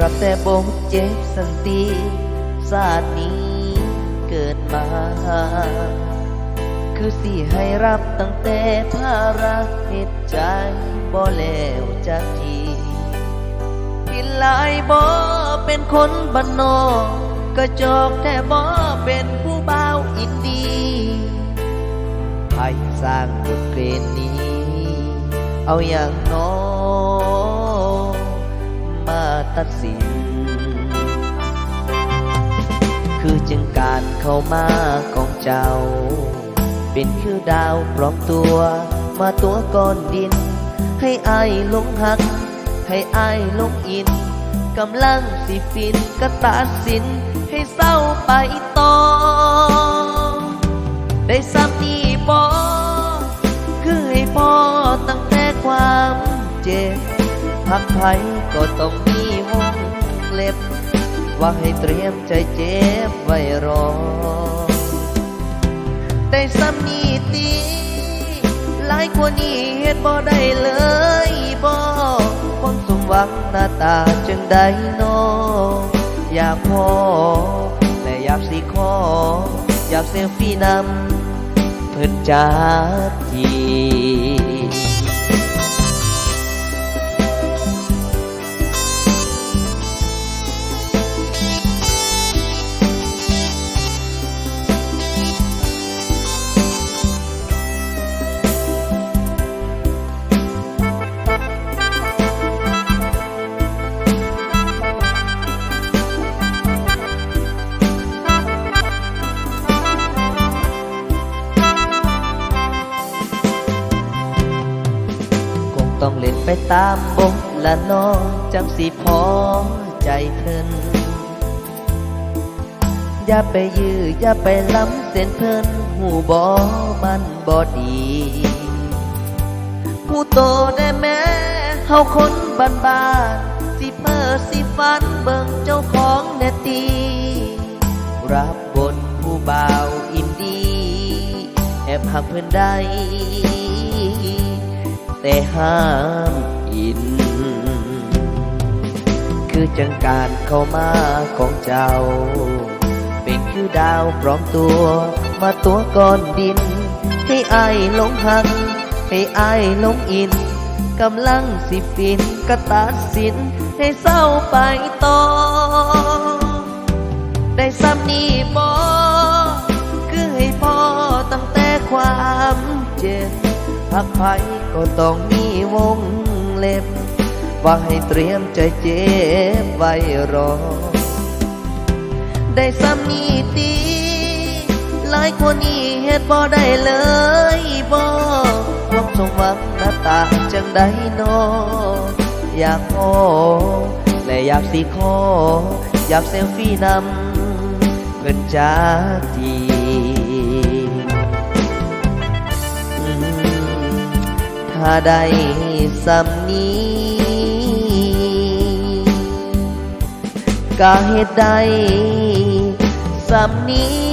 รับแต่บกเจ็บสันติศาสตร์นี้เกิดมา คือสิให้รับตั้งแต่ภาระเหตุใจบ่แล้วจักทีกินหลายบ่เป็นคนบ้านนอกก็จอกแต่บ่เป็นผู้บ่าวอินดีให้สร้างบทเพลงนี้ เอาอย่างน้อมา ตัดสิน คือจึงการเข้ามาของเจ้า เป็นคือดาวปลอมตัวมาตัวก้อนดิน ให้อายหลงหัก ให้อายหลงอิน กำลังสิฟินก็ตัดสิน ให้เศร้าไปต่อ ได้ซ้ำนี่บอคือให้พ่อตั้งแต่ความเจ็บพักไผก็ต้องมี เล็บ ว่าให้เตรียมใจเจ็บไว้รอได้ซ้ำนี่ตีหลายกว่านี้เฮ็ดบ่ได้เลยบ่ความสมหวังหน้าตาจังได้นออยากพอและอยากสิขอ อยากเซลฟี่นำเพิ่นจากที ไปตามบทละน้องจังสิพอใจเพิ่นอย่าไปยื้ออย่าไปล้ำเส้นเพิ่นหูบอมันบอดีผู้โตได้แม้เฮาคนบ้านบ้านสิเพ้อสิฝันเบิ่งเจ้าของแนตีรับบทผู้บ่าวอินดี แอบหักเพื่อนได้ แต่ห้ามอิน คือจังการเข้ามาของเจ้า เป็นคือดาวปลอมตัวมาตัวก้อนดิน ให้อายหลงหักให้อายหลงอินกำลังสิฟินก็ตัดสินให้เศร้าไปต่อ ได้ซ้ำนี้บอคือให้พ่อตั้งแต่ความเจ็บ พักภัยก็ต้องมีวงเล็บ ว่าให้เตรียมใจเจ็บไว้รอ ได้ซ้ำนี้ตีหลายคนนี้เฮ็ดบ่ได้เลยบ่ความสมหวังหน้าตาจังได้นออยากพอและอยากสิขออยากเซลฟี่นำเพิ่นจากที ถ้าได้สำนี้ก็เหตุใดสำนี้